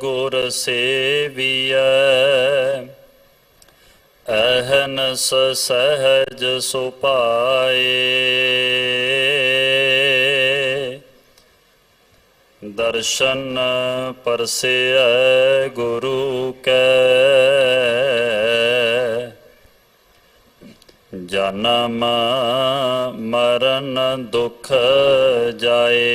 ਗੁਰ ਸੇਵੀਐ ਅਹਨਸ ਸਹਜ ਸੁਪਾਏ ਦਰਸ਼ਨ ਪਰਸਿਐ ਗੁਰੂ ਕੈ। ਜਨਮ ਮਰਨ ਦੁਖ ਜਾਏ।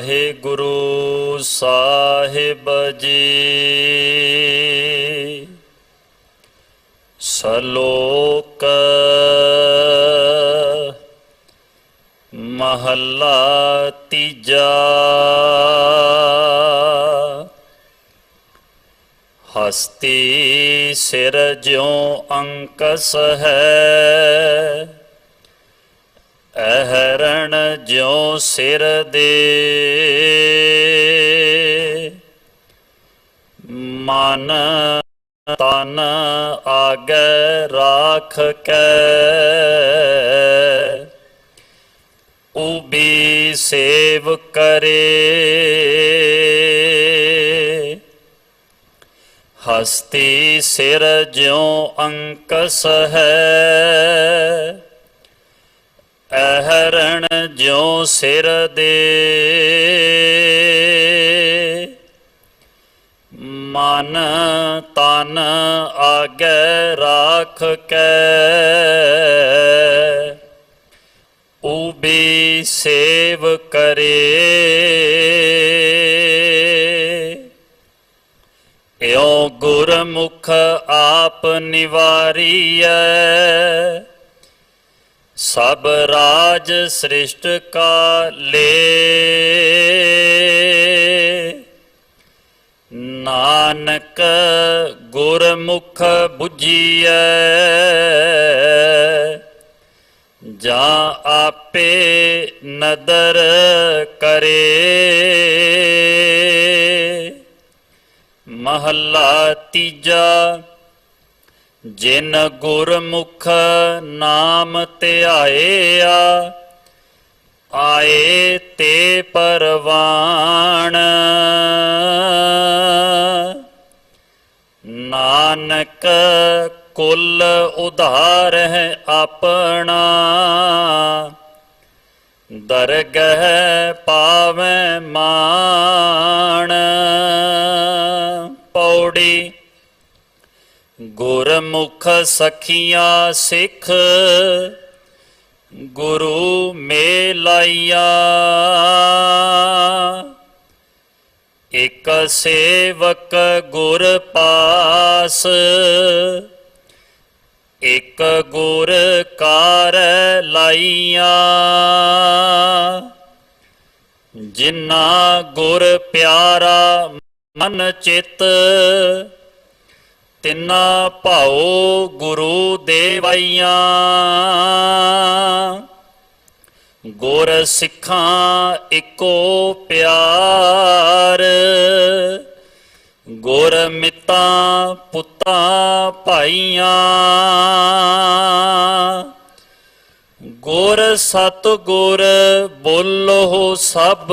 ਵਾਹਿਗੁਰੂ ਸਾਹਿਬ ਜੀ। ਸਲੋਕ ਮਹੱਲਾ ਤੀਜਾ। ਹਸਤੀ ਸਿਰ ਜਿਉ ਅੰਕਸ ਹੈ। ਅਹਰਣ ਜਿਉ ਸਿਰ ਦੇ। ਮਨ ਤਨ ਆਗੇ ਰਾਖ ਕੇ। ਉਬੀ ਸੇਵ ਕਰੇ। ਹਸਤੀ ਸਿਰ ਜਿਉ ਅੰਕਸ ਹੈ। ਅਹਰਣ ਜਿਉ ਸਿਰ ਦੇ। ਮਨ ਤਨ ਆਗੇ ਰਾਖ ਕੇ। ਉਬੀ ਸੇਵ ਕਰੇ। ਇਉ ਗੁਰਮੁਖ ਆਪ ਨਿਵਾਰੀਐ। ਸਭ ਰਾਜ ਸ੍ਰਿਸ਼ਟ ਕਾ ਲੇ ਨਾਨਕ ਗੁਰਮੁਖ 부ਜੀਐ ਜਾਂ ਆਪੇ ਨਦਰ ਕਰੇ। ਮਹੱਲਾ ਤੀਜਾ ਜਿਨ ਗੁਰਮੁਖ ਨਾਮ ਧਿਆਏਆ ਆਏ ਤੇ ਪਰਵਾਣ। ਨਾਨਕ ਕੁਲ ਉਧਾਰ ਹੈ ਆਪਣਾ, ਦਰਗਹ ਪਾਵੈ ਮਾਣ। ਪੌੜੀ ਗੁਰਮੁਖ ਸਖੀਆਂ ਸਿੱਖ, ਗੁਰੂ ਮੇਲਾਈਆ। ਇਕ ਸੇਵਕ ਗੁਰ ਪਾਸ, ਇਕ ਗੁਰ ਕਾਰ ਲਾਈਆ। ਜਿਨਾ ਗੁਰ ਪਿਆਰਾ ਮਨ ਚਿਤ ਤਿੰਨਾ ਭਾਉ ਗੁਰੂ ਦੇਵਾਈਆਂ। ਗੁਰ ਸਿੱਖਾਂ ਇੱਕੋ ਪਿਆਰ। ਗੁਰ ਮਿੱਤਾਂ ਪੁੱਤਾਂ ਭਾਈਆਂ। ਗੁਰ ਸਤ ਗੁਰ ਬੋਲੋ ਸਭ।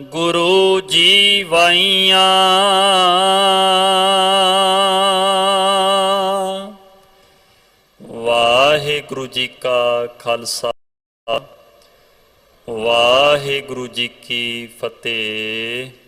ਗੁਰੂ ਜੀ ਵਾਈਆਂ। ਵਾਹਿਗੁਰੂ ਜੀ ਕਾ ਖਾਲਸਾ। ਵਾਹਿਗੁਰੂ ਜੀ ਕੀ ਫਤਿਹ।